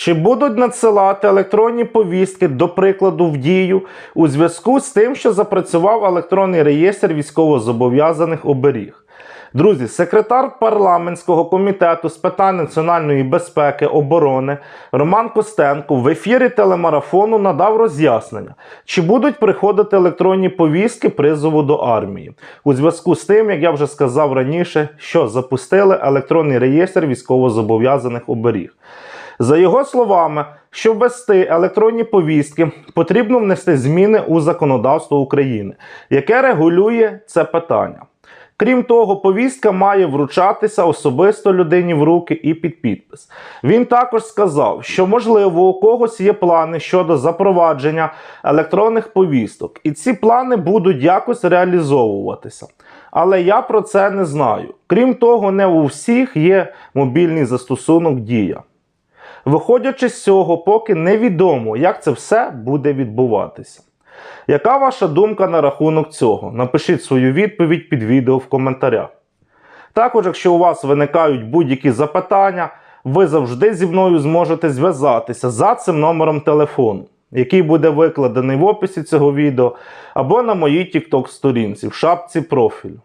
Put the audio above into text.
Чи будуть надсилати електронні повістки, до прикладу, в дію у зв'язку з тим, що запрацював електронний реєстр військовозобов'язаних оберіг? Друзі, секретар парламентського комітету з питань національної безпеки оборони Роман Костенко в ефірі телемарафону надав роз'яснення, чи будуть приходити електронні повістки призову до армії у зв'язку з тим, як я вже сказав раніше, що запустили електронний реєстр військовозобов'язаних оберіг. За його словами, щоб ввести електронні повістки, потрібно внести зміни у законодавство України, яке регулює це питання. Крім того, повістка має вручатися особисто людині в руки і під підпис. Він також сказав, що можливо у когось є плани щодо запровадження електронних повісток, і ці плани будуть якось реалізовуватися. Але я про це не знаю. Крім того, не у всіх є мобільний застосунок Дія. Виходячи з цього, поки невідомо, як це все буде відбуватися. Яка ваша думка на рахунок цього? Напишіть свою відповідь під відео в коментарях. Також, якщо у вас виникають будь-які запитання, ви завжди зі мною зможете зв'язатися за цим номером телефону, який буде викладений в описі цього відео, або на моїй TikTok сторінці в шапці профілю.